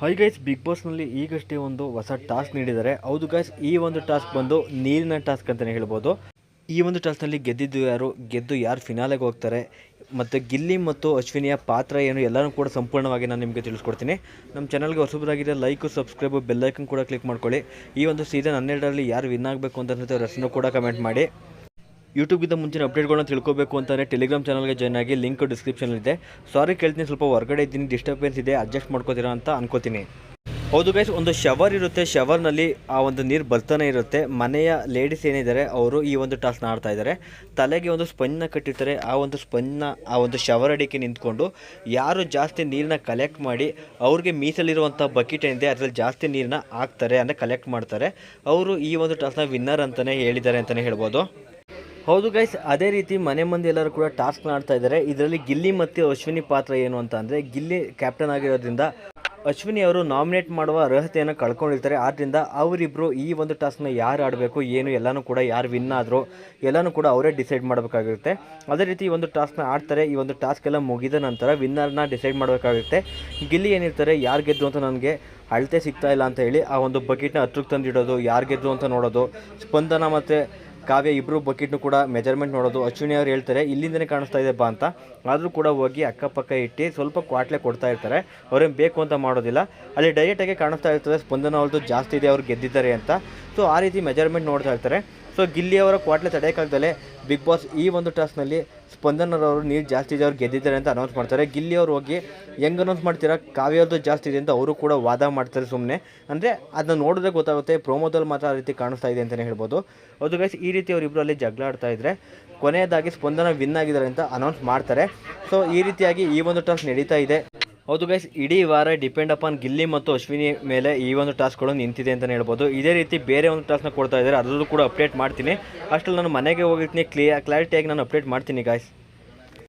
High guys big ಬಾಸ್ನಲ್ಲಿ ಈಗಷ್ಟೇ ಒಂದು ಹೊಸ ಟಾಸ್ಕ್ ನೀಡಿದ್ದಾರೆ. ಹೌದು ಗೈಸ್ ಈ ಒಂದು ಟಾಸ್ಕ್ ಬಂದು ನೀರಿನ ಟಾಸ್ಕ್ ಅಂತಲೇ ಹೇಳ್ಬೋದು. ಈ ಒಂದು ಟಾಸ್ಕ್ನಲ್ಲಿ ಗೆದ್ದಿದ್ದು ಯಾರು? ಗೆದ್ದು ಯಾರು ಫಿನಾಲೆಗೆ ಹೋಗ್ತಾರೆ? ಮತ್ತು ಗಿಲ್ಲಿ ಮತ್ತು ಅಶ್ವಿನಿಯ ಪಾತ್ರ ಏನು? ಎಲ್ಲನೂ ಕೂಡ ಸಂಪೂರ್ಣವಾಗಿ ನಾನು ನಿಮಗೆ ತಿಳಿಸ್ಕೊಡ್ತೀನಿ. ನಮ್ಮ ಚಾನಲ್ಗೆ ಹೊಸಬರಾಗಿದೆ ಲೈಕು ಸಬ್ಸ್ಕ್ರೈಬು ಬೆಲ್ಲೈಕನ್ ಕೂಡ ಕ್ಲಿಕ್ ಮಾಡ್ಕೊಳ್ಳಿ. ಈ ಒಂದು ಸೀಸನ್ ಹನ್ನೆರಡರಲ್ಲಿ ಯಾರು ವಿನ್ ಆಗಬೇಕು ಅಂತ ರಸನ್ನು ಕೂಡ ಕಮೆಂಟ್ ಮಾಡಿ. ಯೂಟ್ಯೂಬಿಂದ ಮುಂಚಿನ ಅಪ್ಡೇಟ್ಗಳನ್ನ ತಿಳ್ಕೋಬೇಕು ಅಂತಲೇ ಟೆಲಿಗ್ರಾಮ್ ಚಾನಲ್ಗೆ ಜಾಯ್ನ್ ಆಗಿ ಲಿಂಕ್ ಡಿಸ್ಕ್ರಿಪ್ಷನಲ್ಲಿದೆ ಸಾರಿ ಕೇಳ್ತೀನಿ, ಸ್ವಲ್ಪ ಹೊರಗಡೆ ಇದ್ದೀನಿ ಡಿಸ್ಟರ್ಬೆನ್ಸ್ ಇದೆ ಅಡ್ಜಸ್ಟ್ ಮಾಡ್ಕೋತೀರಾ ಅಂತ ಅನ್ಕೋತೀನಿ. ಹೌದು ಗೈಸ್ ಒಂದು ಶವರ್ ಇರುತ್ತೆ ಶವರ್ನಲ್ಲಿ ಆ ಒಂದು ನೀರು ಬರ್ತಾನೆ ಇರುತ್ತೆ. ಮನೆಯ ಲೇಡೀಸ್ ಏನಿದ್ದಾರೆ, ಅವರು ಈ ಒಂದು ಟಾಸ್ಕ್ನ ಆಡ್ತಾ ಇದ್ದಾರೆ. ತಲೆಗೆ ಒಂದು ಸ್ಪಂಜ್ನ ಕಟ್ಟಿರ್ತಾರೆ. ಆ ಒಂದು ಸ್ಪಂಜ್ನ ಆ ಒಂದು ಶವರ್ ಅಡಿಕೆ ನಿಂತ್ಕೊಂಡು ಯಾರು ಜಾಸ್ತಿ ನೀರನ್ನ ಕಲೆಕ್ಟ್ ಮಾಡಿ ಅವ್ರಿಗೆ ಮೀಸಲಿರುವಂಥ ಬಕೆಟ್ ಏನಿದೆ, ಅದರಲ್ಲಿ ಜಾಸ್ತಿ ನೀರನ್ನ ಹಾಕ್ತಾರೆ ಅಂದರೆ ಕಲೆಕ್ಟ್ ಮಾಡ್ತಾರೆ. ಅವರು ಈ ಒಂದು ಟಾಸ್ಕ್ನ ವಿನ್ನರ್ ಅಂತಲೇ ಹೇಳಿದ್ದಾರೆ ಅಂತಲೇ ಹೇಳ್ಬೋದು. ಹೌದು ಗೈಸ್ ಅದೇ ರೀತಿ ಮನೆ ಮಂದಿ ಎಲ್ಲರೂ ಕೂಡ ಟಾಸ್ಕ್ ಆಡ್ತಾ ಇದ್ದಾರೆ. ಇದರಲ್ಲಿ ಗಿಲ್ಲಿ ಮತ್ತು ಅಶ್ವಿನಿ ಪಾತ್ರ ಏನು ಅಂತ ಅಂದರೆ, ಗಿಲ್ಲಿ ಕ್ಯಾಪ್ಟನ್ ಆಗಿರೋದ್ರಿಂದ ಅಶ್ವಿನಿ ಅವರು ನಾಮಿನೇಟ್ ಮಾಡುವ ಅರ್ಹತೆಯನ್ನು ಕಳ್ಕೊಂಡಿರ್ತಾರೆ. ಆದ್ದರಿಂದ ಅವರಿಬ್ಬರು ಈ ಒಂದು ಟಾಸ್ಕ್ನ ಯಾರು ಆಡಬೇಕು, ಏನು ಎಲ್ಲನೂ ಕೂಡ ಯಾರು ವಿನ್ ಆದರೂ ಎಲ್ಲನೂ ಕೂಡ ಅವರೇ ಡಿಸೈಡ್ ಮಾಡಬೇಕಾಗಿರುತ್ತೆ. ಅದೇ ರೀತಿ ಈ ಒಂದು ಟಾಸ್ಕ್ನ ಆಡ್ತಾರೆ. ಈ ಒಂದು ಟಾಸ್ಕ್ ಎಲ್ಲ ಮುಗಿದ ನಂತರ ವಿನ್ನರ್ನ ಡಿಸೈಡ್ ಮಾಡಬೇಕಾಗುತ್ತೆ ಗಿಲ್ಲಿ ಏನಿರ್ತಾರೆ, ಯಾರು ಗೆದ್ದು ಅಂತ ನನಗೆ ಅಳತೆ ಸಿಗ್ತಾ ಇಲ್ಲ ಅಂತ ಹೇಳಿ ಆ ಒಂದು ಬಕೆಟ್ನ ಹತ್ರಕ್ಕೆ ತಂದಿಡೋದು, ಯಾರು ಗೆದ್ದು ಅಂತ ನೋಡೋದು, ಸ್ಪಂದನ ಮತ್ತು ಕಾವ್ಯ ಇಬ್ಬರು ಬಕೆಟ್ನು ಕೂಡ ಮೆಜರ್ಮೆಂಟ್ ನೋಡೋದು ಅಶ್ವಿನಿ ಅವ್ರು ಹೇಳ್ತಾರೆ, ಇಲ್ಲಿಂದನೇ ಕಾಣಿಸ್ತಾ ಇದೆ ಬಾ ಅಂತ. ಆದರೂ ಕೂಡ ಹೋಗಿ ಅಕ್ಕಪಕ್ಕ ಇಟ್ಟು ಸ್ವಲ್ಪ ಕ್ವಾಟ್ಲೆ ಕೊಡ್ತಾ ಇರ್ತಾರೆ. ಅವ್ರೇನು ಬೇಕು ಅಂತ ಮಾಡೋದಿಲ್ಲ. ಅಲ್ಲಿ ಡೈರೆಕ್ಟಾಗಿ ಕಾಣಿಸ್ತಾ ಇರ್ತದೆ, ಸ್ಪಂದನ ಅವ್ರದ್ದು ಜಾಸ್ತಿ ಇದೆ, ಅವ್ರು ಗೆದ್ದಿದ್ದಾರೆ ಅಂತ. ಸೊ ಆ ರೀತಿ ಮೆಜರ್ಮೆಂಟ್ ನೋಡ್ತಾ ಇರ್ತಾರೆ. ಸೊ ಗಿಲ್ಲಿ ಅವರ ಕ್ವಾಟ್ಲೆ ತಡೆಯೋಕ್ಕಾಗ್ದಲೆ ಬಿಗ್ ಬಾಸ್ ಈ ಒಂದು ಟಾಸ್ಕ್ನಲ್ಲಿ ಸ್ಪಂದನರವರು ನೀರು ಜಾಸ್ತಿ ಇದೆ ಅವ್ರು ಗೆದ್ದಿದ್ದಾರೆ ಅಂತ ಅನೌನ್ಸ್ ಮಾಡ್ತಾರೆ. ಗಿಲ್ಲಿ ಅವ್ರು ಹೋಗಿ ಹೆಂಗೆ ಅನೌನ್ಸ್ ಮಾಡ್ತೀರಾ? ಕಾವ್ಯದ್ದು ಜಾಸ್ತಿ ಇದೆ ಅಂತ ಅವರು ಕೂಡ ವಾದ ಮಾಡ್ತಾರೆ ಸುಮ್ಮನೆ ಅಂದರೆ ಅದನ್ನ ನೋಡಿದ್ರೆ ಗೊತ್ತಾಗುತ್ತೆ ಪ್ರೋಮೋದಲ್ಲಿ ಮಾತ್ರ ಆ ರೀತಿ ಕಾಣಿಸ್ತಾ ಇದೆ ಅಂತಲೇ ಹೇಳ್ಬೋದು. ಅದು ಗೈಸ್ ಈ ರೀತಿ ಅವರಿಬ್ಬರು ಅಲ್ಲಿ ಜಗಳ ಆಡ್ತಾ ಇದ್ದರೆ ಕೊನೆಯದಾಗಿ ಸ್ಪಂದನ ವಿನ್ ಆಗಿದ್ದಾರೆ ಅಂತ ಅನೌನ್ಸ್ ಮಾಡ್ತಾರೆ. ಸೊ ಈ ರೀತಿಯಾಗಿ ಈ ಒಂದು ಟಾಸ್ಕ್ ನಡೀತಾ ಇದೆ. ಹೌದು ಗೈಸ್ ಇಡೀ ವಾರ ಡಿಪೆಂಡ್ ಅಪಾನ್ ಗಿಲ್ಲಿ ಮತ್ತು ಅಶ್ವಿನಿ ಮೇಲೆ ಈ ಒಂದು ಟಾಸ್ಕ್ಗಳು ನಿಂತಿದೆ ಅಂತಲೇ ಹೇಳ್ಬೋದು. ಇದೇ ರೀತಿ ಬೇರೆ ಒಂದು ಟಾಸ್ಕ್ನ ಕೊಡ್ತಾ ಇದ್ದಾರೆ, ಅದರಲ್ಲೂ ಕೂಡ ಅಪ್ಡೇಟ್ ಮಾಡ್ತೀನಿ. ಅಷ್ಟರಲ್ಲಿ ನಾನು ಮನೆಗೆ ಹೋಗಿರ್ತೀನಿ ಕ್ಲಿಯರ್ ಕ್ಲಾರಿಟಿಯಾಗಿ ನಾನು ಅಪ್ಡೇಟ್ ಮಾಡ್ತೀನಿ ಗಾಯ್ಸ್